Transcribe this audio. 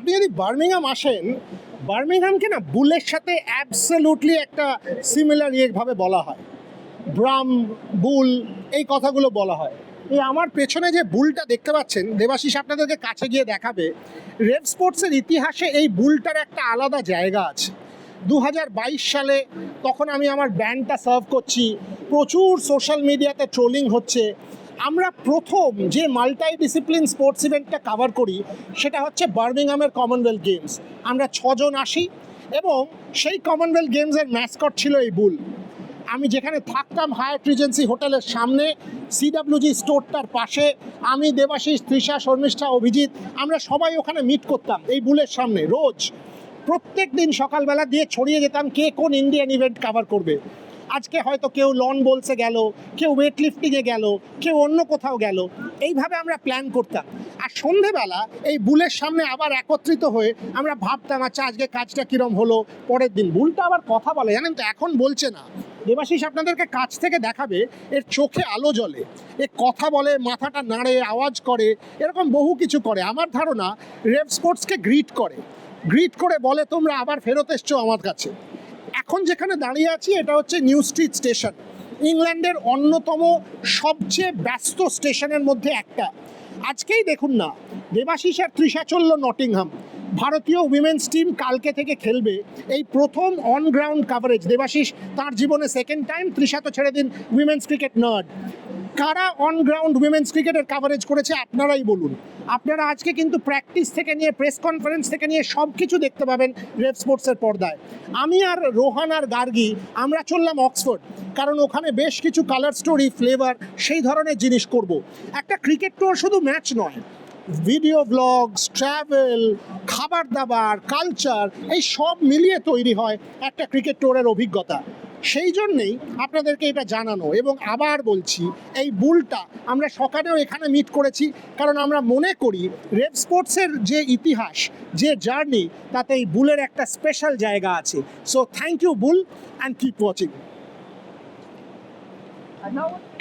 আপনি যদি বার্মিংহাম আসেন, বার্মিংহামকে না বুলের সাথে অ্যাবসলিউটলি একটা সিমিলার ইয়েভাবে বলা হয়। ব্রাম, বুল, এই কথাগুলো বলা হয়। এই আমার পেছনে যে বুলটা দেখতে পাচ্ছেন, দেবাশিস আপনাদেরকে কাছে গিয়ে দেখাবে রেড স্পোর্টসের ইতিহাসে এই বুলটার একটা আলাদা জায়গা আছে। দু হাজার বাইশ সালে তখন আমি আমার ব্যান্ডটা সার্ভ করছি, প্রচুর সোশ্যাল মিডিয়াতে ট্রোলিং হচ্ছে আমরা প্রথম যে মাল্টাই ডিসিপ্লিন স্পোর্টস ইভেন্টটা কভার করি, সেটা হচ্ছে বার্মিংহামের কমনওয়েলথ গেমস আমরা ছজন আসি এবং সেই কমনওয়েলথ গেমসের ম্যাসকট ছিল এই বুল আমি যেখানে থাকতাম হায়ার রিজেন্সি হোটেলের সামনে সিডাব্লিউজি স্টোরটার পাশে, আমি দেবাশিস, তৃষা, শর্মিষ্ঠা, অভিজিৎ, আমরা সবাই ওখানে মিট করতাম এই বুলের সামনে। রোজ প্রত্যেক দিন সকালবেলা দিয়ে ছড়িয়ে যেতাম কে কোন ইন্ডিয়ান ইভেন্ট কভার করবে। আজকে হয়তো কেউ লন বলসে গেল, কেউ ওয়েট লিফটিংয়ে গেল, কেউ অন্য কোথাও গেল। এইভাবে আমরা প্ল্যান করতাম। আর সন্ধেবেলা এই বুলের সামনে আবার একত্রিত হয়ে আমরা ভাবতাম আচ্ছা আজকে কাজটা কীরম হলো? পরের দিন। বুলটা আবার কথা বলে, জানেন তো, এখন বলছে না। দেবাশিস আপনাদেরকে কাছ থেকে দেখাবে, এর চোখে আলো জ্বলে। এ কথা বলে, মাথাটা নাড়ে, আওয়াজ করে, এরকম বহু কিছু করে। আমার ধারণা রেভ স্পোর্টসকে গ্রিট করে। গ্রিট করে বলে, তোমরা আবার ফেরত এসছো আমার কাছে। এখন যেখানে দাঁড়িয়ে আছি, এটা হচ্ছে নিউ স্ট্রিট স্টেশন ইংল্যান্ডের অন্যতম সবচেয়ে ব্যস্ত স্টেশনের মধ্যে একটা। আজকেই দেখুন না, দেবাশিস আর তৃষা চলল নটিংহাম, ভারতীয় উইমেন্স টিম কালকে থেকে খেলবে। এই প্রথম অন গ্রাউন্ড কাভারেজ দেবাশিস তার জীবনে সেকেন্ড টাইম তৃষা তো ছেড়ে দিন উইমেন্স ক্রিকেট নার্ড কারা অন গ্রাউন্ড উইমেন্স ক্রিকেটের কাভারেজ করেছে আপনারাই বলুন। আপনারা আজকে কিন্তু প্র্যাকটিস থেকে নিয়ে প্রেস কনফারেন্স থেকে নিয়ে সব কিছু দেখতে পাবেন রেড স্পোর্টসের পর্দায়। আমি আর রোহান আর গার্গি, আমরা চললাম অক্সফোর্ড, কারণ ওখানে বেশ কিছু কালার স্টোরি ফ্লেভার সেই ধরনের জিনিস করব। একটা ক্রিকেট টুর শুধু ম্যাচ নয় ভিডিও ব্লগস ট্রাভেল খাবার দাবার কালচার এই সব মিলিয়ে তৈরি হয় একটা ক্রিকেট ট্যুরের অভিজ্ঞতা। সেই জন্যেই আপনাদেরকে এটা জানানো এবং আবার বলছি, এই বুলটা আমরা সকালেও এখানে মিট করেছি, কারণ আমরা মনে করি রেড স্পোর্টসের যে ইতিহাস, যে জার্নি, তাতে এই বুলের একটা স্পেশাল জায়গা আছে। So thank you bull and keep watching